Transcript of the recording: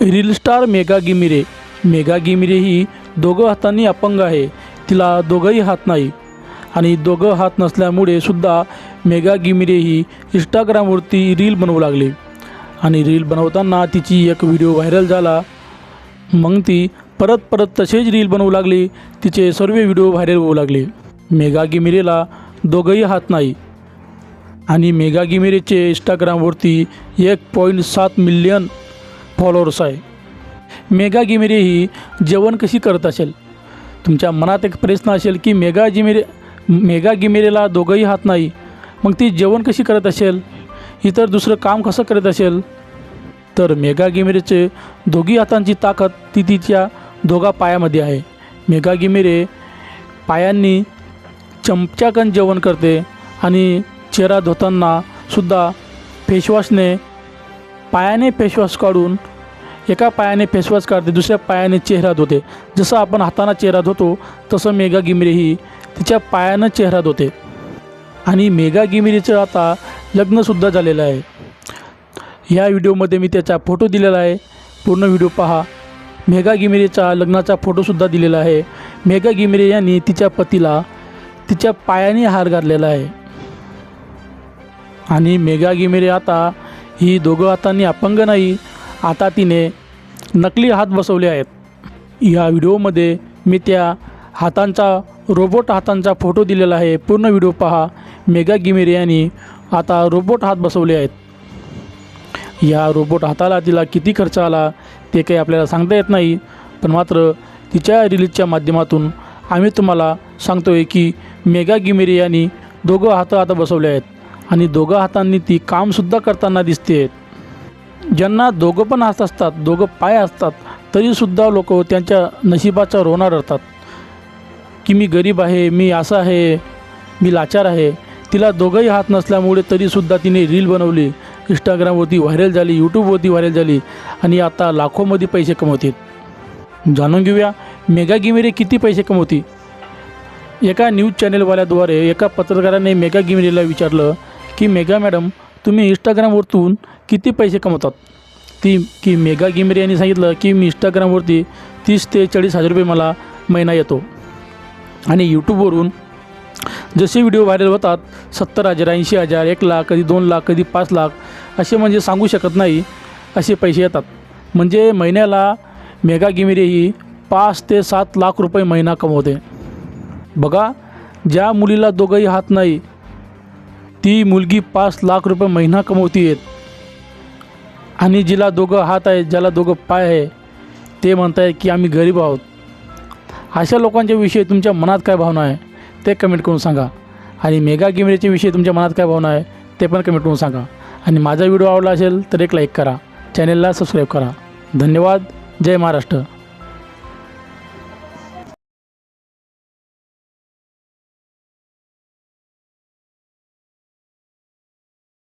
Reel star Mega Gimire Mega Gimire ही दोघं हातांनी अपंग आहे. तिला दोघंही हात नाही. आणि दोघं हात नसल्यामुळे सुद्धा मेगा गिमिरे ही इंस्टाग्रामवरती रील बनवू लागली. आणि रील बनवताना तिची एक व्हिडिओ व्हायरल झाला. मग ती परत परत तसेच रील बनवू लागली. तिचे सर्व व्हिडिओ व्हायरल होऊ लागले. मेगा गिमिरेला दोघंही हात नाही. आणि मेगा गिमिरेचे इंस्टाग्रामवरती एक पॉईंट सात मिलियन फॉलोअर्स आहे. मेगा गिमिरे ही जेवण कशी करत असेल? तुमच्या मनात एक प्रश्न असेल की मेगा जिमिरे मेगा गिमिरेला दोघंही हात नाही मग ती जेवण कशी करत असेल? इतर दुसरं काम कसं करत असेल? तर मेगा गिमिरेचे दोघी हातांची ताकद ती तिच्या दोघा पायामध्ये आहे. मेगा गिमिरे पायांनी चमच्याकन जेवण करते आणि चेहरा धुताना सुद्धा फेसवॉशने पायाने फेसवॉश काढून एका पायाने फेसवॉश काढते दुसऱ्या पायाने चेहरा धुते. जसं आपण हाताना चेहरा धुतो तसं मेगा गिमिरे ही तिच्या पायानं चेहरा धुते. आणि मेगा गिमिरेचं आता लग्नसुद्धा झालेलं आहे. ह्या व्हिडिओमध्ये मी त्याचा फोटो दिलेला आहे. पूर्ण व्हिडिओ पहा. मेगा गिमिरेचा लग्नाचा फोटोसुद्धा दिलेला आहे. मेगा गिमिरे यांनी तिच्या पतीला तिच्या पायाने हार घातलेला आहे. आणि मेगा गिमिरे आता ही दोघं हातांनी अपंग नाही आता तिने नकली हात बसवले आहेत. या व्हिडिओमध्ये मी त्या हातांचा रोबोट हातांचा फोटो दिलेला आहे. पूर्ण व्हिडिओ पहा. मेगा गिमिर यांनी आता रोबोट हात बसवले आहेत. या रोबोट हाताला तिला किती खर्च आला ते काही आपल्याला सांगता येत नाही पण मात्र तिच्या रिलीजच्या माध्यमातून आम्ही तुम्हाला सांगतो आहे की मेगा गिमिरे यांनी दोघं हातं आता बसवले आहेत. आणि दोघं हातांनी ती कामसुद्धा करताना दिसते. आहेत ज्यांना दोघं पण हात असतात दोघं पाय असतात तरीसुद्धा लोक त्यांच्या नशिबाचा रोना रडतात. की मी गरीब आहे मी असं आहे मी लाचार आहे. तिला दोघंही हात नसल्यामुळे तरीसुद्धा तिने रील बनवली इंस्टाग्रामवरती व्हायरल झाली यूट्यूबवरती व्हायरल झाली आणि आता लाखोमध्ये पैसे कमवतील. जाणून घेऊया मेगा गिमिरे किती पैसे कमवती एका न्यूज चॅनेलवाल्याद्वारे एका पत्रकाराने मेगा गिमिरीला विचारलं की मेघा मॅडम तुम्ही इंस्टाग्रामवरतून किती पैसे कमवतात? ती की मेघा गिमरे यांनी सांगितलं की मी इंस्टाग्रामवरती तीस ते चाळीस हजार रुपये मला महिना येतो. आणि यूट्यूबवरून जसे व्हिडिओ व्हायरल होतात सत्तर हजार ऐंशी हजार एक लाख कधी दोन लाख कधी पाच लाख असे म्हणजे सांगू शकत नाही असे पैसे येतात. म्हणजे महिन्याला मेगा गिमिरे ही पाच ते सात लाख रुपये महिना कमवते. बघा ज्या मुलीला दोघंही हात नाही ती मुलगी पाच लाख रुपये महिना कमवती आहेत. आणि जिला दोघं हात आहे ज्याला दोघं पाय आहे ते म्हणतायत की आम्ही गरीब आहोत. अशा लोकांच्या विषयी तुमच्या मनात काय भावना आहे ते कमेंट करून सांगा. आणि मेगा गेमरेच्या विषयी तुमच्या मनात काय भावना आहे ते पण कमेंट करून सांगा. आणि माझा व्हिडिओ आवडला असेल तर एक लाईक करा. चॅनेलला सबस्क्राईब करा. धन्यवाद. जय महाराष्ट्र.